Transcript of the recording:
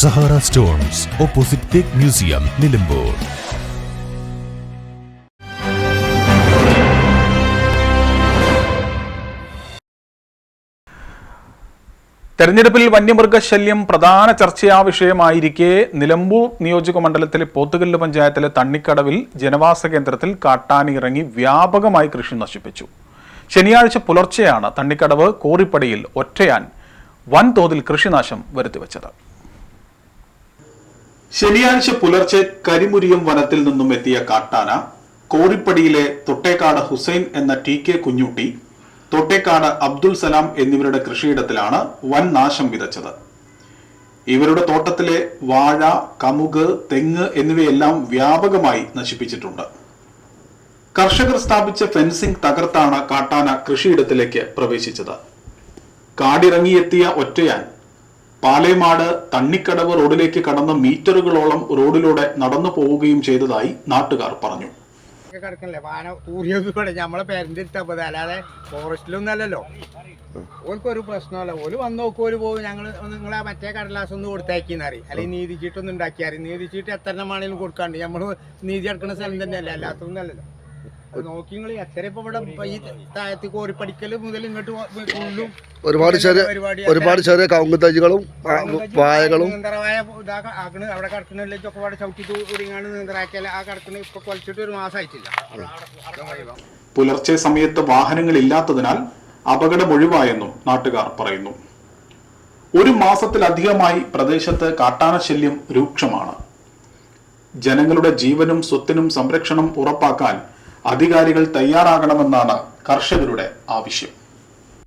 Sahara stones opposite തേക്ക് museum Nilambur. തെരഞ്ഞെടുപ്പിൽ വന്യമൃഗശല്യം പ്രധാന ചർച്ചയാ വിഷയമായിരിക്കെ നിലമ്പൂർ നിയോജക മണ്ഡലത്തിലെ പോത്തുകല്ല് പഞ്ചായത്തിലെ തണ്ണിക്കടവിൽ ജനവാസ കേന്ദ്രത്തിൽ കാട്ടാനി ഇറങ്ങി വ്യാപകമായി കൃഷി നശിപ്പിച്ചു. ശനിയാഴ്ച പുലർച്ചെയാണ് തണ്ണിക്കടവ് കോറിപ്പടിയിൽ ഒറ്റയാൻ വൻതോതിൽ കൃഷിനാശം വരുത്തിവെച്ചത്. ശനിയാഴ്ച പുലർച്ചെ കരിമുരിയം വനത്തിൽ നിന്നും എത്തിയ കാട്ടാന കോറിപ്പടിയിലെ തൊട്ടേക്കാട് ഹുസൈൻ എന്ന ടി കെ കുഞ്ഞുട്ടി തൊട്ടേക്കാട് അബ്ദുൽ സലാം എന്നിവരുടെ കൃഷിയിടത്തിലാണ് വൻ നാശം വിതച്ചത്. ഇവരുടെ തോട്ടത്തിലെ വാഴ കമുക് തെങ്ങ് എന്നിവയെല്ലാം വ്യാപകമായി നശിപ്പിച്ചിട്ടുണ്ട്. കർഷകർ സ്ഥാപിച്ച ഫെൻസിംഗ് തകർത്താണ് കാട്ടാന കൃഷിയിടത്തിലേക്ക് പ്രവേശിച്ചത്. കാടിറങ്ങിയെത്തിയ ഒറ്റയാൻ പാലേമാട് തണ്ണിക്കടവ് റോഡിലേക്ക് കടന്ന മീറ്ററുകളോളം റോഡിലൂടെ നടന്നു പോവുകയും ചെയ്തതായി നാട്ടുകാർ പറഞ്ഞു. കിടക്കണില്ലേ? വാന അല്ലാതെ ഓൽക്കൊരു പ്രശ്നമല്ല. ഓൽ വന്ന് നോക്കും ഓൽ പോകും ഞങ്ങൾ നിങ്ങളെ മറ്റേ കടലാസ് ഒന്ന് കൊടുത്തേക്കിന്ന് അല്ലെങ്കിൽ നീതി ചീട്ടൊന്നും ഉണ്ടാക്കിയാറി. നീതി ചീട്ട് എത്ര എണ്ണമാണെങ്കിലും കൊടുക്കാണ്ട്. നമ്മൾ നീതി എടുക്കുന്ന സ്ഥലം തന്നെയല്ലേ? അല്ലാത്തൊന്നും അല്ലല്ലോ. ഒരുപാട് ചെറിയ ഒരുപാട് ചെറിയ കവുങ്ങ് തൈകളും അവിടെ ചവിട്ടിട്ട് ഒരുങ്ങാണ്ട് നീന്തറാക്കിയാൽ ആ കിടക്കണ ഇപ്പൊ കൊലച്ചിട്ട് ഒരു മാസമായിട്ടില്ല പുലർച്ചെ സമയത്ത് വാഹനങ്ങൾ ഇല്ലാത്തതിനാൽ അപകടം ഒഴിവായെന്നും നാട്ടുകാർ പറയുന്നു. ഒരു മാസത്തിലധികമായി പ്രദേശത്ത് കാട്ടാന ശല്യം രൂക്ഷമാണ്. ജനങ്ങളുടെ ജീവനും സ്വത്തിനും സംരക്ഷണം ഉറപ്പാക്കാൻ അധികാരികൾ തയ്യാറാകണമെന്നാണ് കർഷകരുടെ ആവശ്യം.